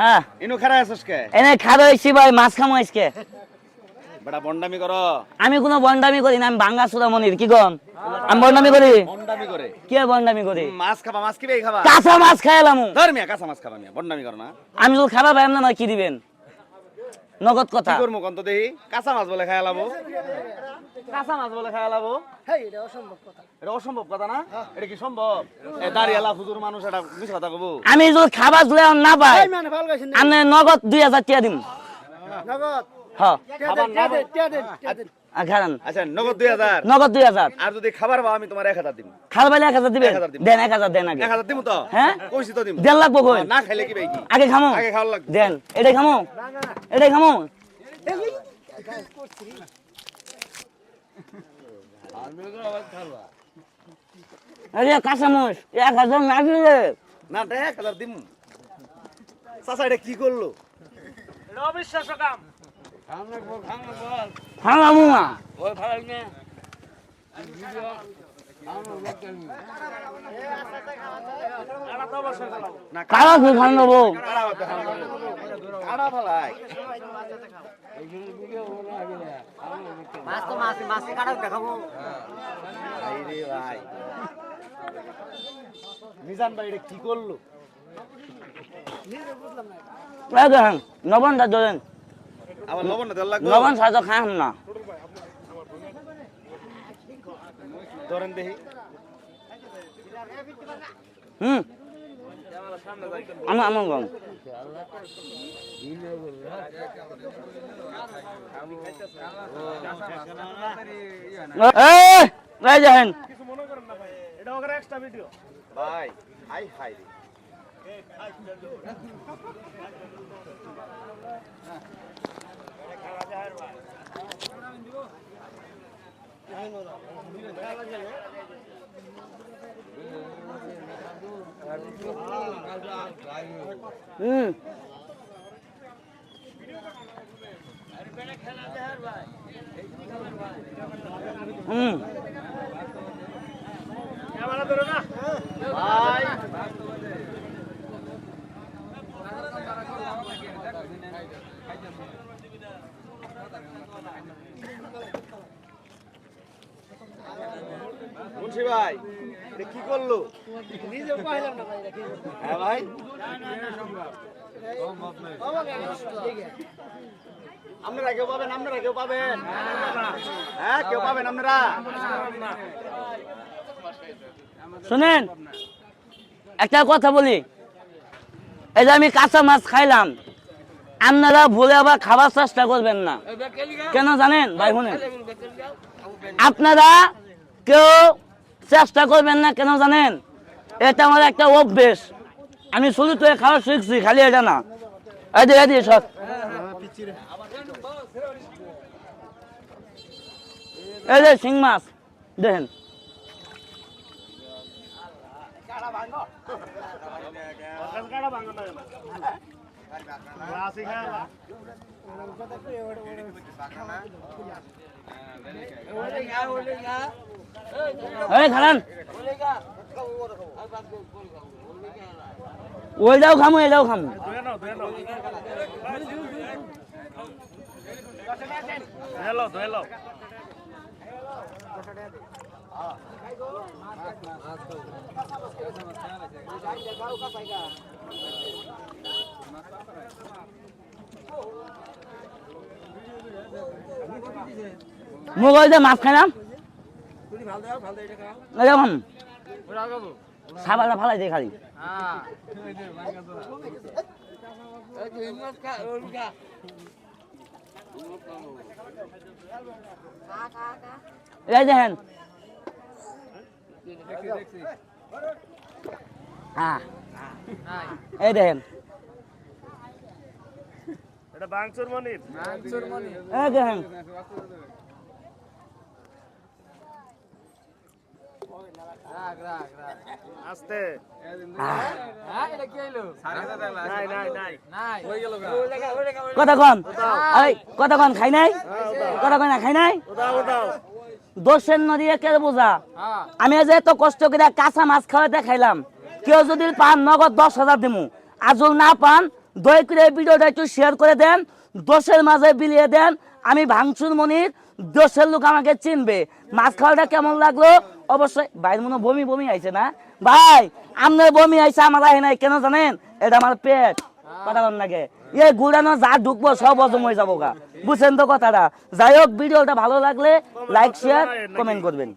হ্যাঁ। ইনু খারা আছিস কে? এনে খাবে হয়েছি ভাই মাছ খামো আজকে। বেটা বন্ডামি করো। আমি কোনো বন্ডামি করি না আমি বাঙ্গা সুদা মনির কি কম? আমি বন্ডামি করি? বন্ডামি করে। কে বন্ডামি করি? মাছ খাবা মাছ কিবে খাবা? কাঁচা মাছ খাইলাম ধর মিয়া কাঁচা মাছ খাবা মিয়া বন্ডামি করো না। আমি তো খাবার পাইলাম না কি দিবেন? নগদ কথা। কি করব কন্ত দেই কাঁচা মাছ বলে খাই লাবো কাঁচা মাছ বলে খাই লাবো এটা অসম্ভব কথা। এটা অসম্ভব কথা না? এটা কি সম্ভব? এ দাঁড়িয়ে হুজুর মানুষ এটা মিছ কথা কব। আমি যদি খাবার যদি না পাই আমি নগদ দুই হাজার টাকা দিম। হ্যাঁ। খাবার না আর আচ্ছা নগদ আর যদি খাবার পাও আমি তোমার এক হাজার দিব খাবার দিবেন। দেন দেন আগে। তো? হ্যাঁ? কইছি তো দিব দেড় লাগবো কই? না খাইলে কি ভাই কি? আগে খামো। আগে খাওয়া লাগবে। দেন এটাই খামো। এটাই খামো। আরে কাঁচামচ এক হাজার না দিলে। না এটা এক হাজার দিব চাচা এটা কি করল? না কারা কি খান নেব? কাড়া ফালাই মাছ তো মাছ মাছ কাটাও রে ভাই মিজান ভাই এটা কি করল দেখেন নবনটা ধরেন। লবণ নবন সাহায্য খাম না। ধরেন দেখি। হুম। আমার আমার গম এই এই দেখেন। ভাই হাই হাই রে। হুম। হুম মুন্সি ভাই কি করল? হ্যাঁ আপনারা কেউ পাবেন, আপনারা কেউ পাবেন? হ্যাঁ কেউ পাবেন আপনারা? শুনেন, একটা কথা বলি। এই যে আমি কাঁচা মাছ খাইলাম, আপনারা ভুলে আবার খাবার চেষ্টা করবেন না। কেন জানেন, ভাই শুনেন আপনারা কেউ চেষ্টা করবেন না কেন জানেন? এটা আমার একটা অভ্যেস। আমি শুধু তো খাওয়া শিখছি, খালি এটা না। এই যে সব এই যে, শিং মাছ, দেখেন। এই খালান। ওইটাও খামো এটাও খামো। মোক ওই যে মাছ খাইলাম এটাও খাম সাবালা ফালাই দিয়ে খালি এই দেখেন। হ্যাঁ। এই দেখেন। এটা বাংচুর মনির। এই দেখেন। আস্তে। নাই কথা কন। কথা কন খাই নাই? কথা না খাই নাই? দোষের নদীয়ে কে বোঝা? আমি যে এত কষ্ট করে কাঁচা মাছ খাওয়াতে খাইলাম কেউ যদি পান নগদ দশ হাজার দিমু। আজল না পান দয়া করে এই ভিডিওটা একটু শেয়ার করে দেন দোষের মাঝে বিলিয়ে দেন। আমি ভাঙচুর মনির দোষের লোক আমাকে চিনবে। মাছ খাওয়াটা কেমন লাগল? অবশ্যই ভাইয়ের মনে বমি বমি আইছে না? ভাই আপনার বমি আইসা আমার আহে নাই, কেন জানেন? এটা আমার পেট বল নাকি এ গুড়ানো যা ঢুকবো, সব হজম হয়ে যাব গা বুঝছেন তো কথাটা? যাই হোক, ভিডিওটা ভালো লাগলে লাইক শেয়ার কমেন্ট করবেন।